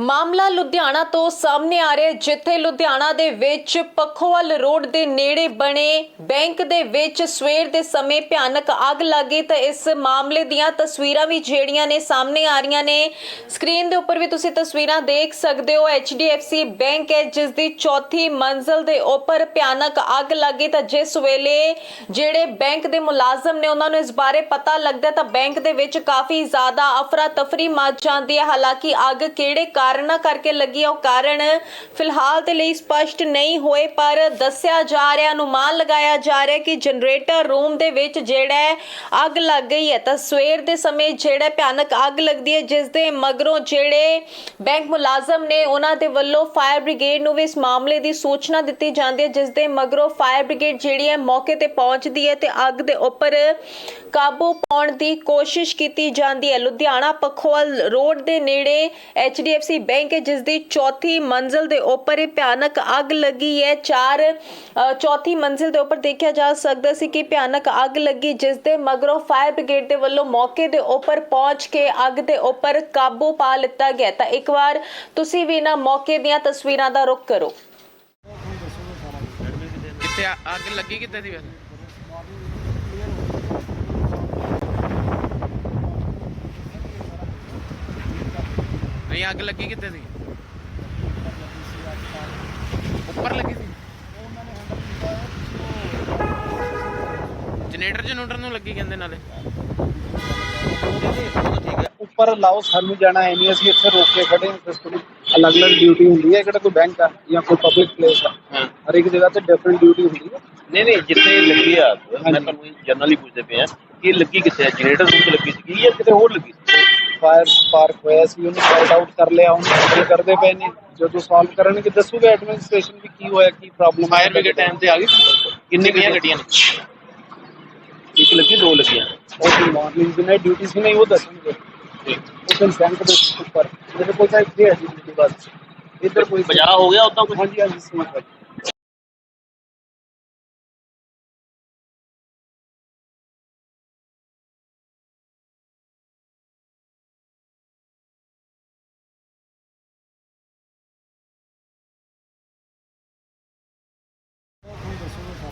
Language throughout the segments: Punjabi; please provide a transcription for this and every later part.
ਮਾਮਲਾ ਲੁਧਿਆਣਾ ਤੋਂ ਸਾਹਮਣੇ ਆ ਰਿਹਾ ਜਿੱਥੇ ਲੁਧਿਆਣਾ ਦੇ ਵਿੱਚ ਪਖੋਵਾਲ ਰੋਡ ਦੇ ਨੇੜੇ ਬਣੇ ਬੈਂਕ ਦੇ ਵਿੱਚ ਸਵੇਰ ਦੇ ਸਮੇਂ ਭਿਆਨਕ ਅੱਗ ਲੱਗੀ ਤਾਂ ਇਸ ਮਾਮਲੇ ਦੀਆਂ ਤਸਵੀਰਾਂ ਵੀ ਜਿਹੜੀਆਂ ਨੇ ਸਾਹਮਣੇ ਆ ਰਹੀਆਂ ਨੇ। ਸਕਰੀਨ ਦੇ ਉੱਪਰ ਵੀ ਤੁਸੀਂ ਤਸਵੀਰਾਂ ਦੇਖ ਸਕਦੇ ਹੋ। HDFC ਬੈਂਕ ਹੈ, ਜਿਸ ਦੀ ਚੌਥੀ ਮੰਜ਼ਲ ਦੇ ਉੱਪਰ ਭਿਆਨਕ ਅੱਗ ਲੱਗੀ ਤਾਂ ਜਿਸ ਵੇਲੇ ਜਿਹੜੇ ਬੈਂਕ ਦੇ ਮੁਲਾਜ਼ਮ ਨੇ ਉਹਨਾਂ ਨੂੰ ਇਸ ਬਾਰੇ ਪਤਾ ਲੱਗਦਾ ਤਾਂ ਬੈਂਕ ਦੇ ਵਿੱਚ ਕਾਫੀ ਜ਼ਿਆਦਾ ਅਫਰਾ ਤਫਰੀ ਮਚ ਜਾਂਦੀ ਹੈ। ਹਾਲਾਂਕਿ ਅੱਗ ਕਿਹੜੇ ਕਾਰਨਾਂ ਕਾਰਨਾਂ ਕਰਕੇ ਲੱਗੀ ਉਹ ਕਾਰਨ ਫਿਲਹਾਲ ਦੇ ਲਈ ਸਪਸ਼ਟ ਨਹੀਂ ਹੋਏ, ਪਰ ਦੱਸਿਆ ਜਾ ਰਿਹਾ, ਅਨੁਮਾਨ ਲਗਾਇਆ ਜਾ ਰਿਹਾ ਕਿ ਜਨਰੇਟਰ ਰੂਮ ਦੇ ਵਿੱਚ ਜਿਹੜਾ ਅੱਗ ਲੱਗ ਗਈ ਹੈ। ਤਾਂ ਸਵੇਰ ਦੇ ਸਮੇਂ ਜਿਹੜਾ ਭਿਆਨਕ ਅੱਗ ਲੱਗਦੀ ਹੈ, ਜਿਸ ਦੇ ਮਗਰੋਂ ਜਿਹੜੇ ਬੈਂਕ ਮੁਲਾਜ਼ਮ ਨੇ ਉਹਨਾਂ ਦੇ ਵੱਲੋਂ ਫਾਇਰ ਬ੍ਰਿਗੇਡ ਨੂੰ ਵੀ ਇਸ ਮਾਮਲੇ ਦੀ ਸੂਚਨਾ ਦਿੱਤੀ ਜਾਂਦੀ ਹੈ, ਜਿਸ ਦੇ ਮਗਰੋਂ ਫਾਇਰ ਬ੍ਰਿਗੇਡ ਜਿਹੜੀ ਹੈ, ਮੌਕੇ ਤੇ ਪਹੁੰਚਦੀ ਹੈ ਤੇ ਅੱਗ ਦੇ ਉੱਪਰ ਕਾਬੂ ਪਾਉਣ ਦੀ ਕੋਸ਼ਿਸ਼ ਕੀਤੀ ਜਾਂਦੀ ਹੈ। ਲੁਧਿਆਣਾ ਪਖੋਲ ਰੋਡ ਦੇ ਨੇੜੇ HDFC ਬੈਂਕ ਹੈ ਜਿਸ ਦੀ ਚੌਥੀ ਮੰਜ਼ਲ ਦੇ ਉੱਪਰ ਇਹ ਭਿਆਨਕ ਅੱਗ ਲੱਗੀ ਹੈ। ਚਾਰ ਚੌਥੀ ਮੰਜ਼ਿਲ ਦੇ ਉੱਪਰ ਦੇਖਿਆ ਜਾ ਸਕਦਾ ਸੀ ਕਿ ਭਿਆਨਕ ਅੱਗ ਲੱਗੀ ਜਿਸ ਦੇ ਮਗਰੋਂ ਫਾਇਰ ਬ੍ਰਿਗੇਡ ਦੇ ਵੱਲੋਂ ਮੌਕੇ ਦੇ ਉੱਪਰ ਪਹੁੰਚ ਕੇ ਅੱਗ ਦੇ ਉੱਪਰ ਕਾਬੂ ਪਾ ਲਿੱਤਾ ਗਿਆ। ਤਾਂ ਇੱਕ ਵਾਰ ਤੁਸੀਂ ਵੀ ਨਾ ਮੌਕੇ ਦੀਆਂ ਤਸਵੀਰਾਂ ਦਾ ਰੁਖ ਕਰੋ। ਕਿੱਥੇ ਅੱਗ ਲੱਗੀ ਕਿੱਥੇ ਦੀ ਵੈਸੇ? ਨਹੀਂ ਅੱਗ ਲੱਗੀ ਕਿੱਥੇ ਸੀ? ਉੱਪਰ ਲੱਗੀ ਸੀ? ਜਨਰੇਟਰ ਜਨਰੇਟਰ ਨੂੰ ਲੱਗੀ ਕਹਿੰਦੇ ਨਾਲੇ। ਉੱਪਰ ਲਾਓ ਸਾਨੂੰ ਜਾਣਾ ਹੈ ਨਹੀਂ ਅਸੀਂ ਇੱਥੇ ਰੋਕ ਕੇ ਖੜੇ ਹਾਂ ਸਿਸਟਮ ਅਲੱਗ-ਅਲੱਗ ਡਿਊਟੀ ਹੁੰਦੀ ਹੈ ਕਿਹੜਾ ਕੋਈ ਬੈਂਕ ਆ ਜਾਂ ਕੋਈ ਪਬਲਿਕ ਪਲੇਸ ਆ। ਹਾਂ। ਹਰ ਇੱਕ ਜਗ੍ਹਾ ਤੇ ਡਿਫਰੈਂਟ ਡਿਊਟੀ ਹੁੰਦੀ ਹੈ। ਨਹੀਂ ਨਹੀਂ ਜਿੱਥੇ ਲੱਗੀ ਆ ਮੈਂ। ਤੁਹਾਨੂੰ ਜਨਰਲੀ ਪੁੱਛਦੇ ਪਏ ਆ ਕਿ ਲੱਗੀ ਕਿੱਥੇ ਆ? ਜਨਰੇਟਰ ਰੂਮ 'ਚ ਲੱਗੀ ਸੀਗੀ ਜਾਂ ਕਿਤੇ ਹੋਰ ਲੱਗੀ ਸੀ? ਫਾਇਰ ਸਪਾਰਕ ਹੋਇਆ ਸੀ ਉਹਨੂੰ ਫਾਈਟ ਆਊਟ ਕਰ ਲਿਆ ਉਹਨੂੰ ਹੱਲ ਕਰਦੇ ਪਏ ਨੇ। ਜਦੋਂ ਸੋਲਵ ਕਰਨਗੇ ਦੱਸੂਗੇ ਐਡਮਿਨਿਸਟ੍ਰੇਸ਼ਨ ਵੀ ਕੀ ਹੋਇਆ ਕੀ ਪ੍ਰੋਬਲਮ ਫਾਇਰ ਬ੍ਰਿਗੇਡ ਟਾਈਮ ਤੇ ਆ ਗਈ? ਕਿੰਨੀ ਕੁ ਗੱਡੀਆਂ ਨੇ? ਇੱਕ ਲੱਗੀ ਦੋ ਲੱਗੀਆਂ। ਉਹ ਦੀ ਮਾਰਨਿੰਗ ਦੀ ਨਾਈਟ ਡਿਊਟੀ ਸੀ ਨਹੀਂ ਉਹ ਦੱਸਣਗੇ। ਉਹ ਕੰਸੈਂਟ ਦੇ ਉੱਪਰ। ਮੇਰੇ ਕੋਲ ਤਾਂ ਇੱਥੇ ਹੈ ਜੀ ਬਸ। ਇੱਧਰ ਕੋਈ ਬਚਾਅ ਹੋ ਗਿਆ ਉਦਾਂ ਕੁਝ ਹਾਂਜੀ ਹਾਂਜੀ ਸਮਝ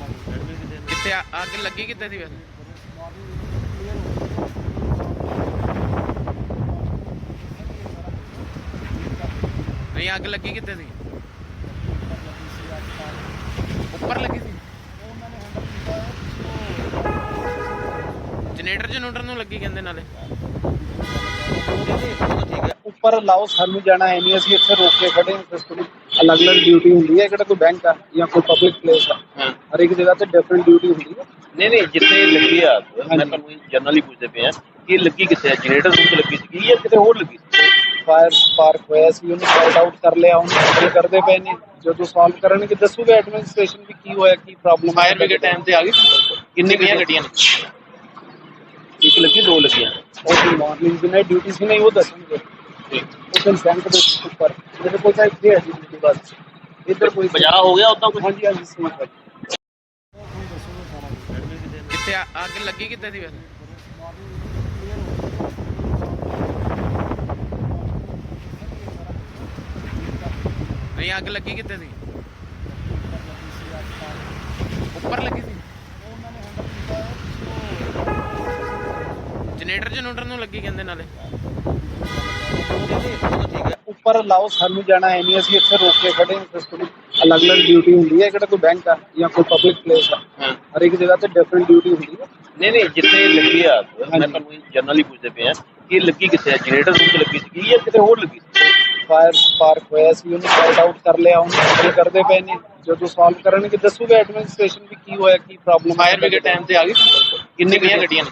ਗਏ ਕਿੱਥੇ ਆ- ਅੱਗ ਲੱਗੀ ਕਿੱਥੇ ਸੀ ਵੈਸੇ? ਨਹੀਂ, ਅੱਗ ਲੱਗੀ ਕਿੱਥੇ ਸੀ? ਉੱਪਰ ਲੱਗੀ ਸੀ? ਜਨਰੇਟਰ ਜਨਰੇਟਰ ਨੂੰ ਲੱਗੀ ਕਹਿੰਦੇ ਨਾਲੇ। ਉੱਪਰ ਲਾਓ, ਸਾਨੂੰ ਜਾਣਾ ਹੈ ਨਹੀਂ, ਅਸੀਂ ਇੱਥੇ ਰੋਕ ਕੇ ਖੜੇ ਹਾਂ ਸਿਸਟਮ ਅਲੱਗ-ਅਲੱਗ ਡਿਊਟੀ ਹੁੰਦੀ ਹੈ, ਕਿਹੜਾ ਕੋਈ ਬੈਂਕ ਆ ਜਾਂ ਕੋਈ ਪਬਲਿਕ ਪਲੇਸ ਆ। ਹਾਂ ਹਰ ਇੱਕ ਜਗ੍ਹਾ ਤੇ ਡਿਫਰੈਂਟ ਡਿਊਟੀ ਹੁੰਦੀ ਹੈ ਨਹੀਂ ਨਹੀਂ ਜਿੱਥੇ ਲੱਗੀ ਆ ਅੱਗ, ਮੈਂ ਹਾਂਜੀ। ਤੁਹਾਨੂੰ ਜਨਰਲੀ ਪੁੱਛਦੇ ਪਏ ਆ ਕਿ ਲੱਗੀ ਕਿੱਥੇ ਆ ਜਨਰੇਟਰ ਰੂਮ 'ਚ ਲੱਗੀ ਸੀਗੀ ਜਾਂ ਕਿਤੇ ਹੋਰ ਲੱਗੀ ਸੀ ਫਾਇਰ ਸਪਾਰਕ ਹੋਇਆ ਸੀ ਉਹਨੂੰ ਫਾਈਟ ਆਊਟ ਕਰ ਲਿਆ ਉਹਨੂੰ ਹੱਲ ਕਰਦੇ ਪਏ ਨੇ ਜਦੋਂ ਸੋਲਵ ਕਰਨਗੇ ਦੱਸੂਗੇ ਐਡਮਿਨਿਸਟ੍ਰੇਸ਼ਨ ਵੀ ਕੀ ਹੋਇਆ ਕੀ ਪ੍ਰੋਬਲਮ ਫਾਇਰ ਬ੍ਰਿਗੇਡ ਟਾਈਮ ਤੇ ਆ ਗਈ ਸੀ? ਕਿੰਨੀ ਕੁ ਗੱਡੀਆਂ ਨੇ। ਇੱਕ ਲੱਗੀ ਦੋ ਲੱਗੀਆਂ। ਉਹ ਦੀ ਮਾਰਨਿੰਗ ਦੀ ਨਾਈਟ ਡਿਊਟੀ ਸੀ ਨਹੀਂ ਉਹ ਦੱਸਣਗੇ ਉਹ ਕੰਸੈਂਟ ਦੇ ਉੱਪਰ ਮੇਰੇ ਕੋਲ ਤਾਂ ਇੱਥੇ ਹੈ ਜੀ ਡਿਊਟੀ ਬਸ ਇੱਧਰ ਕੋਈ ਬਚਾਅ ਹੋ ਗਿਆ ਉਦਾਂ ਕੁਝ ਹਾਂਜੀ ਹਾਂਜੀ ਆ- ਅੱਗ ਲੱਗੀ ਕਿੱਥੇ ਸੀ ਵੈਸੇ? ਨਹੀਂ, ਅੱਗ ਲੱਗੀ ਕਿੱਥੇ ਸੀ? ਉੱਪਰ ਲੱਗੀ ਸੀ? ਜਨਰੇਟਰ ਜਨਰੇਟਰ ਨੂੰ ਲੱਗੀ ਕਹਿੰਦੇ ਨਾਲੇ। ਉੱਪਰ ਲਾਓ, ਸਾਨੂੰ ਜਾਣਾ ਹੈ ਨਹੀਂ, ਅਸੀਂ ਇੱਥੇ ਰੋਕ ਕੇ ਖੜੇ ਹਾਂ, ਸਿਸਟਮ ਅਲੱਗ-ਅਲੱਗ ਡਿਊਟੀ ਹੁੰਦੀ ਹੈ, ਕਿਹੜਾ ਕੋਈ ਬੈਂਕ ਆ ਜਾਂ ਕੋਈ ਪਬਲਿਕ ਪਲੇਸ ਆ। ਹਰ ਇੱਕ ਜਗ੍ਹਾ ਤੇ ਡਿਫਰੈਂਟ ਡਿਊਟੀ ਹੁੰਦੀ ਹੈ ਨਹੀਂ ਨਹੀਂ ਜਿੱਥੇ ਲੱਗੀ ਆ ਅੱਗ, ਮੈਂ ਹਾਂਜੀ। ਤੁਹਾਨੂੰ ਜਨਰਲੀ ਪੁੱਛਦੇ ਪਏ ਆ ਕਿ ਲੱਗੀ ਕਿੱਥੇ ਆ ਜਨਰੇਟਰ ਰੂਮ 'ਚ ਲੱਗੀ ਸੀਗੀ ਜਾਂ ਕਿਤੇ ਹੋਰ ਲੱਗੀ ਸੀ ਫਾਇਰ ਸਪਾਰਕ ਹੋਇਆ ਸੀ ਉਹਨੂੰ ਫਾਈਟ ਆਊਟ ਕਰ ਲਿਆ ਉਹਨੂੰ ਹੱਲ ਕਰਦੇ ਪਏ ਨੇ ਜਦੋਂ ਸੋਲਵ ਕਰਨਗੇ ਦੱਸੂਗੇ ਐਡਮਿਨਿਸਟ੍ਰੇਸ਼ਨ ਵੀ ਕੀ ਹੋਇਆ ਕੀ ਪ੍ਰੋਬਲਮ ਫਾਇਰ ਬ੍ਰਿਗੇਡ ਟਾਈਮ ਤੇ ਆ ਗਈ ਸੀ? ਕਿੰਨੀ ਕੁ ਗੱਡੀਆਂ ਨੇ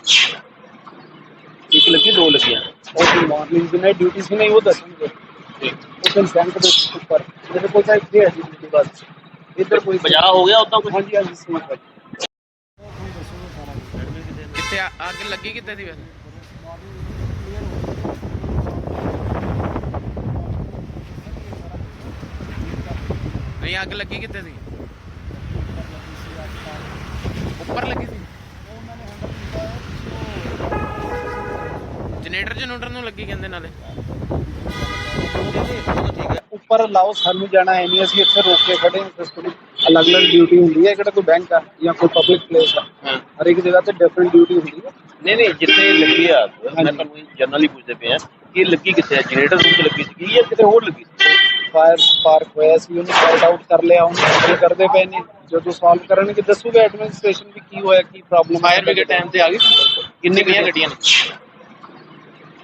ਇੱਕ ਲੱਗੀ ਦੋ ਲੱਗੀਆਂ ਉਹ ਦੀ ਮਾਰਨਿੰਗ ਦੀ ਨਾਈਟ ਡਿਊਟੀ ਸੀ ਨਹੀਂ ਉਹ ਦੱਸਣਗੇ ਉਹ ਕੰਸੈਂਟ ਦੇ ਉੱਪਰ ਮੇਰੇ ਕੋਲ ਤਾਂ ਇੱਥੇ ਹੈ ਜੀ ਡਿਊਟੀ ਬਸ ਇੱਧਰ ਕੋਈ ਬਚਾਅ ਹੋ ਗਿਆ ਉਦਾਂ ਕੁਝ ਹਾਂਜੀ ਹਾਂਜੀ ਸਮਝ ਗਏ ਕਿੱਥੇ ਅੱਗ ਲੱਗੀ ਕਿੱਦਾਂ ਸੀ ਵੈਸੇ? ਨਹੀਂ, ਅੱਗ ਲੱਗੀ ਕਿੱਥੇ ਸੀ ਉੱਪਰ ਲੱਗੀ ਸੀ? ਜਨਰੇਟਰ ਜਨਰੇਟਰ ਨੂੰ ਲੱਗੀ ਕਹਿੰਦੇ ਨਾਲੇ। ਉੱਪਰ ਲਾਓ, ਸਾਨੂੰ ਜਾਣਾ ਹੈ ਨਹੀਂ, ਅਸੀਂ ਇੱਥੇ ਰੋਕ ਕੇ ਖੜੇ ਹਾਂ ਫਿਰ ਅਲੱਗ-ਅਲੱਗ ਡਿਊਟੀ ਹੁੰਦੀ ਹੈ, ਕਿਹੜਾ ਕੋਈ ਬੈਂਕ ਆ ਜਾਂ ਕੋਈ ਪਬਲਿਕ ਪਲੇਸ ਆ। ਹਾਂ ਹਰ ਇੱਕ ਜਗ੍ਹਾ ਤੇ ਡਿਫਰੈਂਟ ਡਿਊਟੀ ਹੁੰਦੀ ਹੈ ਨਹੀਂ ਨਹੀਂ ਜਿੱਥੇ ਲੱਗੀ ਆ ਮੈਂ ਹਾਂਜੀ। ਤੁਹਾਨੂੰ ਜਨਰਲੀ ਪੁੱਛਦੇ ਪਏ ਆ ਕਿ ਇਹ ਲੱਗੀ ਕਿੱਥੇ ਆ ਜਨਰੇਟਰ ਰੂਮ 'ਚ ਲੱਗੀ ਸੀ ਜਾਂ ਕਿਤੇ ਹੋਰ ਲੱਗੀ ਸੀ ਫਾਇਰ ਸਪਾਰਕ ਹੋਇਆ ਸੀ ਉਹਨੂੰ ਸੌਲਟ ਆਊਟ ਕਰ ਲਿਆ ਉਹਨੂੰ ਹੱਲ ਕਰਦੇ ਪਏ ਨੇ ਜਦੋਂ ਸੋਲਵ ਕਰਨਗੇ ਦੱਸੂਗੇ ਐਡਮਿਨਿਸਟ੍ਰੇਸ਼ਨ ਵੀ ਕੀ ਹੋਇਆ ਕੀ ਪ੍ਰੋਬਲਮ ਫਾਇਰ ਬ੍ਰਿਗੇਡ ਟਾਈਮ ਤੇ ਆ ਗਈ ਸੀ? ਕਿੰਨੇ ਕੁ ਗੱਡੀਆਂ ਨੇ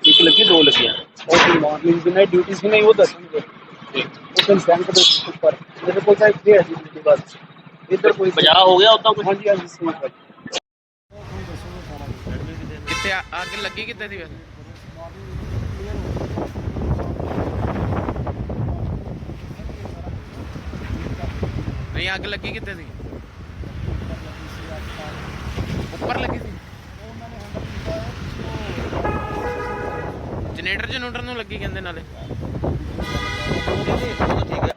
ਇੱਕ ਲੱਗੀ ਦੋ ਲੱਗੀਆਂ ਉਹ ਦੀ ਮਾਰਨਿੰਗ ਦੀ ਨਾਈਟ ਡਿਊਟੀ ਸੀ ਨਹੀਂ ਉਹ ਦੱਸਣਗੇ ਉਹ ਕੰਸੈਂਟ ਦੇ ਉੱਪਰ ਮੇਰੇ ਕੋਲ ਤਾਂ ਇੱਥੇ ਹੈ ਜੀ ਡਿਊਟੀ ਬਸ ਇੱਧਰ ਕੋਈ ਬਚਾਅ ਹੋ ਗਿਆ ਉਦਾਂ ਕੁਝ ਹਾਂਜੀ ਹਾਂਜੀ ਕਿੱਥੇ ਆ- ਅੱਗ ਲੱਗੀ ਕਿੱਥੇ ਸੀ ਵੈਸੇ? ਨਹੀਂ ਅੱਗ ਲੱਗੀ ਕਿੱਥੇ ਸੀ ਉੱਪਰ ਲੱਗੀ ਸੀ? ਜਨਰੇਟਰ ਜਨਰੇਟਰ ਨੂੰ ਲੱਗੀ ਕਹਿੰਦੇ ਨਾਲੇ।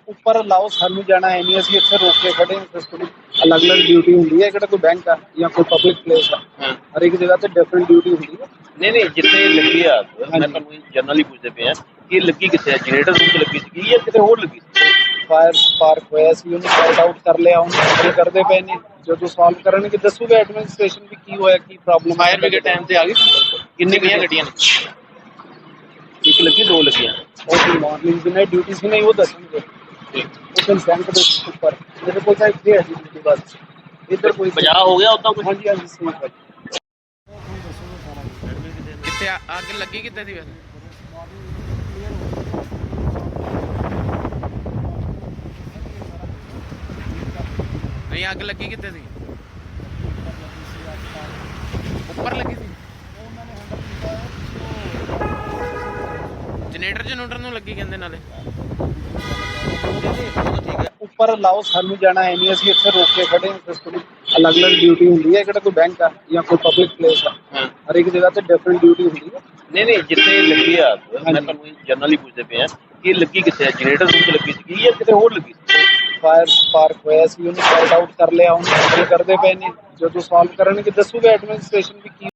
ਉੱਪਰ ਲਾਓ ਸਾਨੂੰ ਜਾਣਾ ਹੈ ਨਹੀਂ ਅਸੀਂ ਇੱਥੇ ਰੋਕ ਕੇ ਖੜੇ ਹਾਂ ਫਿਰ ਥੋੜੀ ਅਲੱਗ-ਅਲੱਗ ਡਿਊਟੀ ਹੁੰਦੀ ਹੈ ਕਿਹੜਾ ਕੋਈ ਬੈਂਕ ਆ ਜਾਂ ਕੋਈ ਪਬਲਿਕ ਪਲੇਸ ਆ। ਹਾਂ। ਹਰ ਇੱਕ ਜਗ੍ਹਾ ਤੇ ਡਿਫਰੈਂਟ ਡਿਊਟੀ ਹੁੰਦੀ ਹੈ ਨਹੀਂ ਨਹੀਂ ਜਿੱਥੇ ਲੱਗੀ ਆ ਮੈਂ ਹਾਂਜੀ। ਤੁਹਾਨੂੰ ਜਨਰਲੀ ਪੁੱਛਦੇ ਪਏ ਆ ਕਿ ਇਹ ਲੱਗੀ ਕਿੱਥੇ ਆ ਜਨਰੇਟਰ ਰੂਮ 'ਚ ਲੱਗੀ ਸੀ ਜਾਂ ਕਿਤੇ ਹੋਰ ਲੱਗੀ ਸੀ ਫਾਇਰ ਸਪਾਰਕ ਹੋਇਆ ਸੀ ਉਹਨੂੰ ਸੌਲਟ ਆਊਟ ਕਰ ਲਿਆ ਉਹਨੂੰ ਹੱਲ ਕਰਦੇ ਪਏ ਨੇ ਜਦੋਂ ਸੋਲਵ ਕਰਨਗੇ ਦੱਸੂਗੇ ਐਡਮਿਨਿਸਟ੍ਰੇਸ਼ਨ ਵੀ ਕੀ ਹੋਇਆ ਕੀ ਪ੍ਰੋਬਲਮ ਫਾਇਰ ਬ੍ਰਿਗੇਡ ਟਾਈਮ ਤੇ ਆ ਗਈ ਸੀ? ਕਿੰਨੇ ਕੁ ਗੱਡੀਆਂ ਨੇ ਇੱਕ ਲੱਗੀ ਦੋ ਲੱਗੀਆਂ ਉਹ ਦੀ ਮਾਰਨਿੰਗ ਦੀ ਨਾਈਟ ਡਿਊਟੀ ਸੀ ਨਹੀਂ ਉਹ ਦੱਸਣਗੇ ਉਹ ਕੰਸੈਂਟ ਦੇ ਉੱਪਰ ਮੇਰੇ ਕੋਲ ਤਾਂ ਇੱਥੇ ਹੈ ਜੀ ਡਿਊਟੀ ਬਸ ਇੱਧਰ ਕੋਈ ਬਚਾਅ ਹੋ ਗਿਆ ਉਦਾਂ ਕੁਝ ਹਾਂਜੀ ਹਾਂਜੀ ਸਹੀ ਹੈ ਕਿੱਥੇ ਆ- ਅੱਗ ਲੱਗੀ ਕਿੱਦਾਂ ਸੀ ਵੈਸੇ? ਨਹੀਂ, ਅੱਗ ਲੱਗੀ ਕਿੱਥੇ ਸੀ ਉੱਪਰ ਲੱਗੀ ਸੀ? ਜਨਰੇਟਰ ਜਨਰੇਟਰ ਨੂੰ ਲੱਗੀ ਕਹਿੰਦੇ ਨਾਲੇ। ਉੱਪਰ ਲਾਓ, ਸਾਨੂੰ ਜਾਣਾ ਹੈ ਨਹੀਂ, ਅਸੀਂ ਇੱਥੇ ਰੋਕ ਕੇ ਖੜੇ ਹਾਂ, ਫਿਰ ਅਲੱਗ-ਅਲੱਗ ਡਿਊਟੀ ਹੁੰਦੀ ਹੈ, ਕਿਹੜਾ ਕੋਈ ਬੈਂਕ ਆ ਜਾਂ ਕੋਈ ਪਬਲਿਕ ਪਲੇਸ ਆ। ਹਾਂ। ਹਰ ਇੱਕ ਜਗ੍ਹਾ ਤੇ ਡਿਫਰੈਂਟ ਡਿਊਟੀ ਹੁੰਦੀ ਹੈ। ਨਹੀਂ ਨਹੀਂ ਜਿੱਥੇ ਲੱਗੀ ਆ ਮੈਂ। ਤੁਹਾਨੂੰ ਜਨਰਲੀ ਪੁੱਛਦੇ ਪਏ ਆ ਕਿ ਲੱਗੀ ਕਿੱਥੇ ਆ? ਜਨਰੇਟਰ ਰੂਮ 'ਚ ਲੱਗੀ ਸੀ ਜਾਂ ਕਿਤੇ ਹੋਰ ਲੱਗੀ ਸੀ? ਫਾਇਰ ਸਪਾਰਕ ਹੋਇਆ ਸੀ ਉਹਨੂੰ ਸੌਲਟ ਆਊਟ ਕਰ ਲਿਆ ਉਹਨੂੰ ਕਰਦੇ ਪਏ ਨੇ। ਜਦੋਂ ਸੋਲਵ ਕਰਨਗੇ ਦੱਸੂਗੇ ਐਡਮਿਨਿਸਟ੍ਰੇਸ਼ਨ ਵੀ ਕੀ